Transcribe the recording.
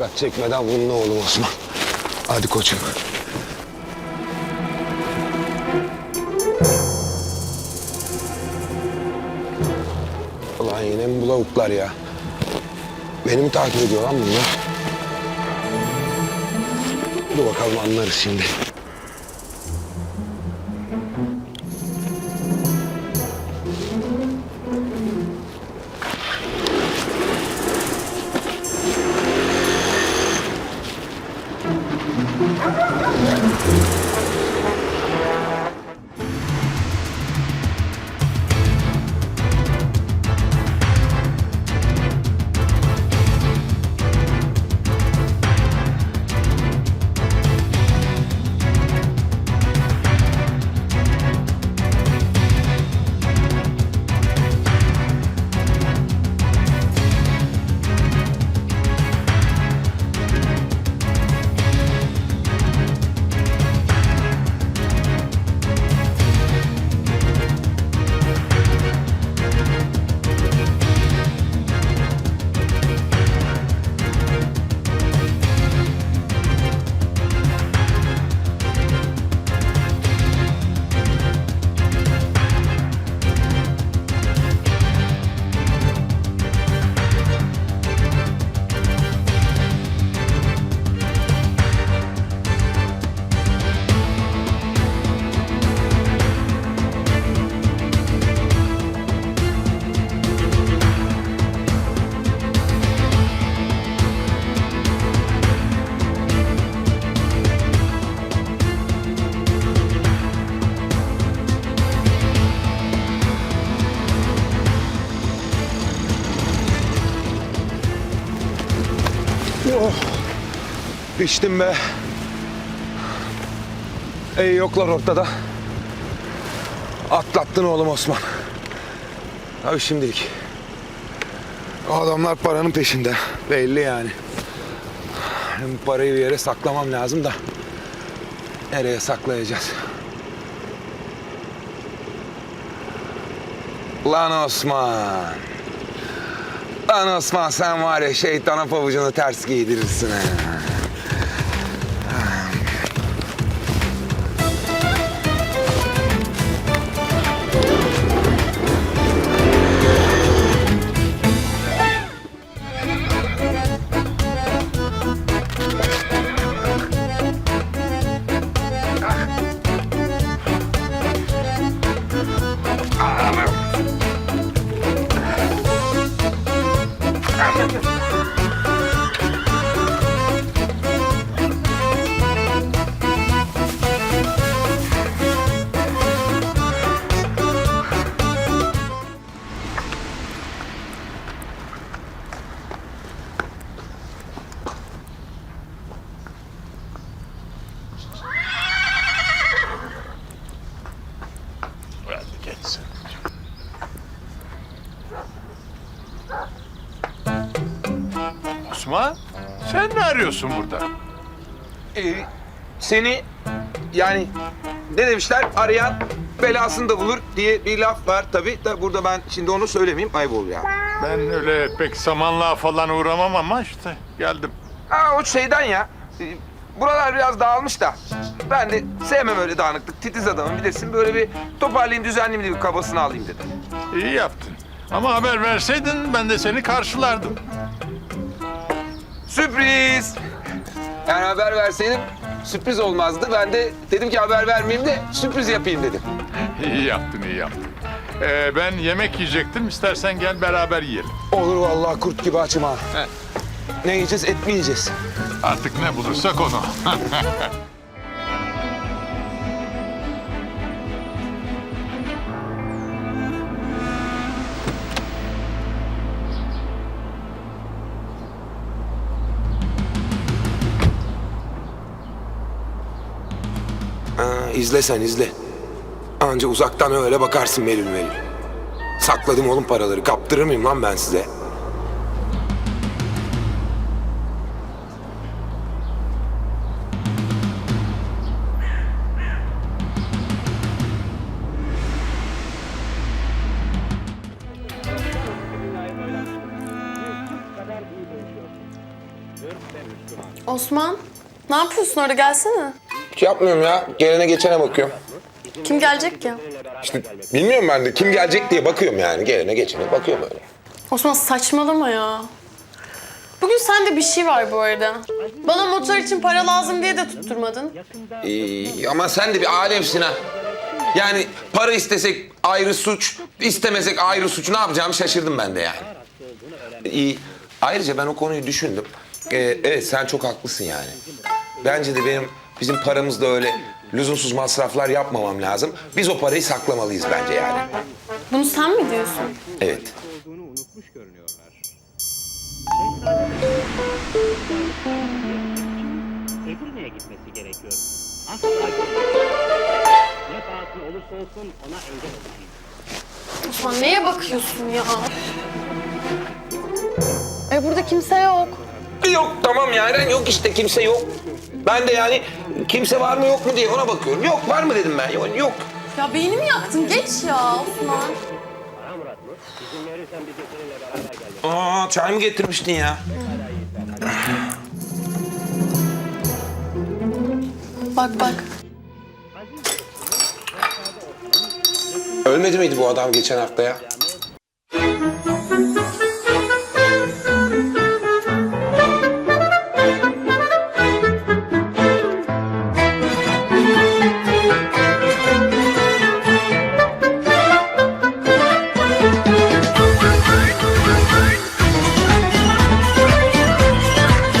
Dikkat çekmeden bununla oğlum Osman. Hadi koçum. Ulan yine mi bu ya? Beni mi takip ediyor lan bunlar? Dur bakalım anlarız şimdi. Piştim be. Ey yoklar ortada. Atlattın oğlum Osman. Abi şimdilik. Adamlar paranın peşinde. Belli yani. Benim parayı bir yere saklamam lazım da. Nereye saklayacağız? Lan Osman. Lan Osman sen var ya şeytana pabucunu ters giydirirsin ha. Hadi Osman, sen ne arıyorsun burada? Ee, seni yani ne demişler arayan belasını da bulur diye bir laf var tabii. Da burada ben şimdi onu söylemeyeyim ayıp olur ya. Ben öyle pek samanlığa falan uğramam ama işte geldim. Ha o şeyden ya. Ee, Buralar biraz dağılmış da. Ben de sevmem öyle dağınıklık. Titiz adamım bilirsin. Böyle bir toparlayayım, düzenleyeyim bir kabasını alayım dedim. İyi yaptın. Ama haber verseydin ben de seni karşılardım. Sürpriz! Yani haber verseydim sürpriz olmazdı. Ben de dedim ki haber vermeyeyim de sürpriz yapayım dedim. İyi yaptın, iyi yaptın. Ee, ben yemek yiyecektim. İstersen gel beraber yiyelim. Olur vallahi kurt gibi açım ha. Ne yiyeceğiz? Et mi yiyeceğiz? Artık ne bulursak onu. izle sen izle. Anca uzaktan öyle bakarsın melül melül. Sakladım oğlum paraları. Kaptırır mıyım lan ben size? Osman, ne yapıyorsun orada gelsene. Hiç yapmıyorum ya. Gelene geçene bakıyorum. Kim gelecek ya? İşte bilmiyorum ben de kim gelecek diye bakıyorum yani. Gelene geçene bakıyorum öyle. Osman saçmalama ya. Bugün sende bir şey var bu arada. Bana motor için para lazım diye de tutturmadın. Ee, ama sen de bir alemsin ha. Yani para istesek ayrı suç, istemesek ayrı suç. Ne yapacağımı şaşırdım ben de yani. İyi. Ayrıca ben o konuyu düşündüm. Ee, evet sen çok haklısın yani. Bence de benim bizim paramızda öyle lüzumsuz masraflar yapmamam lazım. Biz o parayı saklamalıyız bence yani. Bunu sen mi diyorsun? Evet. olduğunu unutmuş görünüyorlar. Edirne'ye gitmesi gerekiyor. Asla ne pahasına olursa olsun ona engel olmalıyız. Osman neye bakıyorsun ya? E burada kimse yok. Yok tamam yani yok işte kimse yok. Ben de yani kimse var mı yok mu diye ona bakıyorum. Yok var mı dedim ben. Yok. yok. Ya beynimi yaktın geç ya Osman. Aa çay mı getirmiştin ya? Bak bak. Ölmedi miydi bu adam geçen hafta ya?